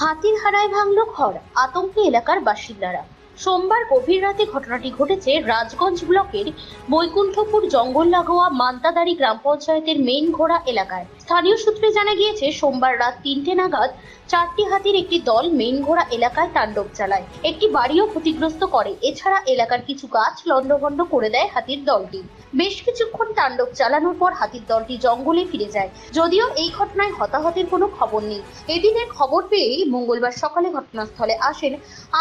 হাতির হারায় ভাঙল ঘর আতঙ্কে এলাকার বাসিন্দারা। সোমবার গভীর রাতে ঘটনাটি ঘটেছে রাজগঞ্জ ব্লকের বৈকুণ্ঠপুর জঙ্গল লাগোয়া মান্তাদারি গ্রাম পঞ্চায়েতের মেইন ঘোড়া এলাকায়। স্থানীয় সূত্রে জানা গিয়েছে, সোমবার রাত তিনটে নাগাদ চারটি হাতির একটি দল মেইন ঘোড়া এলাকায় তাণ্ডব চালায়। একটি বাড়িও ক্ষতিগ্রস্ত করে। এছাড়া এলাকার কিছু গাছ লণ্ডভণ্ড করে দেয় হাতির দলটি। বেশ কিছুক্ষণ তাণ্ডব চালানোর পর হাতির দলটি জঙ্গলে ফিরে যায়। যদিও এই ঘটনায় হতাহতের কোনো খবর নেই। এদিনের খবর পেয়েই মঙ্গলবার সকালে ঘটনাস্থলে আসেন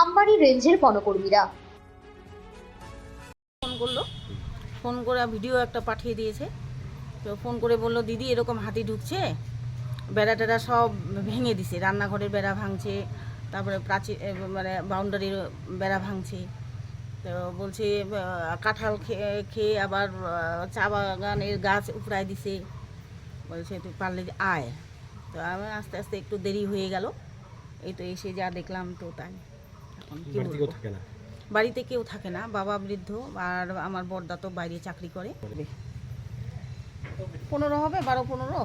আমবাড়ি রেঞ্জের বনকর্মীরা ফোন করল। ফোন করে ভিডিও একটা পাঠিয়ে দিয়েছে। তো ফোন করে বলল, দিদি, এরকম হাতি ঢুকছে। বেড়া টেড়া সব ভেঙে দিছে। রান্নাঘরের বেড়া ভাঙছে। তারপরে প্রাচীর মানে বাউন্ডারির বেড়া ভাঙছে। তো বলছে কাঁঠাল খেয়ে খেয়ে আবার চা বাগানের গাছ উপড়ায় দিছে। বলছে, তুই পারলে আয়। তো আমি আস্তে আস্তে একটু দেরি হয়ে গেল। এই তো এসে যা দেখলাম তো তাই। বাড়িতে কেউ থাকে না? বাড়িতে কেউ থাকে না বাবা বৃদ্ধ আর আমার বড়দা তো বাইরে চাকরি করে। পনেরো হবে বারো পনেরো?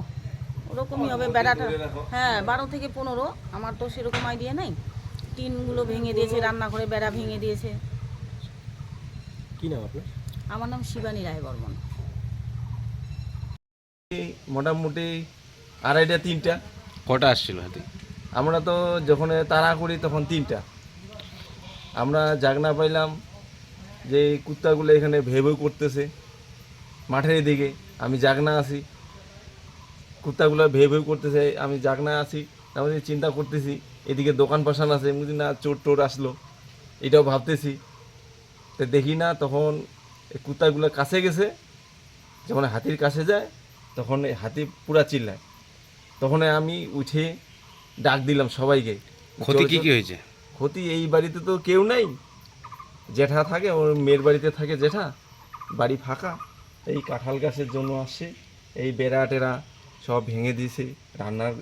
ওরকমই হবে বেড়াটা হ্যাঁ বারো থেকে পনেরো। আমার তো সেরকম আইডিয়া নাই। টিনগুলো ভেঙে দিয়েছে রান্নাঘরে বেড়া ভেঙে দিয়েছে। কি নাম আপনার? আমার নাম শিবানী রায় বর্মন মোটামুটি আড়াইটা তিনটা। কটা আসছিল হাতি? আমরা তো যখন তাড়া করি তখন তিনটা। আমরা জাগনা পাইলাম যে এই কুত্তাগুলো এখানে ভেবে করতেছে। মাঠের দিকে আমি জাগনা আছি। কুত্তাগুলো ভেবে করতেছে, আমি জাগনা আছি। তারপরে চিন্তা করতেছি, এদিকে দোকান পাশান আছে বুঝি না চোর টোর আসলো। এটাও ভাবতেছি। তো দেখি না, তখন কুত্তাগুলো কাছে গেছে, যখন হাতির কাছে যায়, তখন হাতি পুরা চিল্লায়। তখন আমি উঠে ডাক দিলাম সবাইকে। ক্ষতি কি কি। হয়েছে? ক্ষতি এই বাড়িতে তো কেউ নাই। জেঠা থাকে ওর মেয়ের বাড়িতে থাকে জেঠা। বাড়ি ফাঁকা। এই কাঁঠাল গাছের জন্য আসছে। এই বেড়া টেরা সব ভেঙে দিয়েছে। রান্নার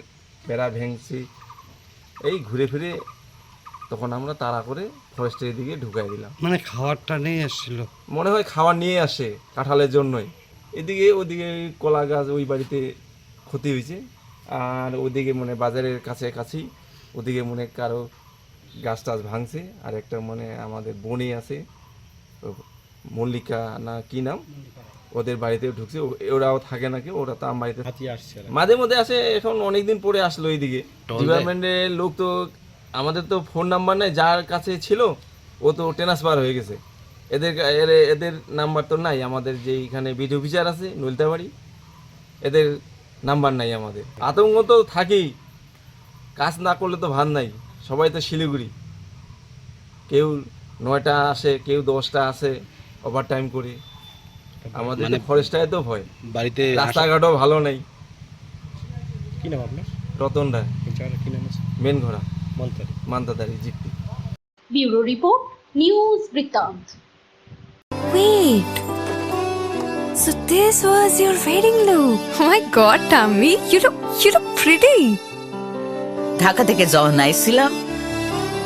বেড়া ভেঙছে। এই ঘুরে ফিরে তখন আমরা তাড়া করে ফরেস্টের দিকে ঢুকাই দিলাম। মানে খাবারটা নিয়ে এসেছিল? মনে হয় খাবার নিয়ে আসে কাঁঠালের জন্যই। এদিকে ওদিকে কলা গাছ ওই বাড়িতে ক্ষতি হয়েছে। আর ওদিকে মানে বাজারের কাছে কাছেই ওদিকে মনে কারও গাছ টাছ ভাঙছে আর একটা মানে আমাদের বনে আছে মল্লিকা না কি নাম? ওদের বাড়িতে ঢুকছে ওরাও থাকে নাকি ওরা তো আমার বাড়িতে মাঝে মধ্যে আসে এখন অনেকদিন পরে আসলো এইদিকে? ডিপার্টমেন্টের লোক তো আমাদের তো ফোন নাম্বার নেই যার কাছে ছিল ও তো ট্রান্সফার হয়ে গেছে। এদের এদের নাম্বার তো নাই আমাদের যে এখানে বিডি অফিসার আছে নলতাবাড়ি এদের নাম্বার নাই আমাদের। আতঙ্ক তো থাকেই। কাজ না করলে তো ভার নাই। সবাই তো শিলিগুড়ি। কেউ নয়টা আসে কেউ দশটা আসে ওভার টাইম করে। আমাদের মানে- ফরেস্টায় তো ভয়। বাড়িতে রাস্তাঘাটও ভালো নাই। কি নাম আপনার? রতন রায়। এই জায়গাটার কি নাম আছে? মেন ঘোড়া। মন্তারি। মান্তাদারি জিপি। ব্যুরো রিপোর্ট নিউজ বৃত্তান্ত। Wait. So this was your wedding look. Oh my god, Tammy, you look you look pretty. Dhaka থেকে যখন আইছিলাম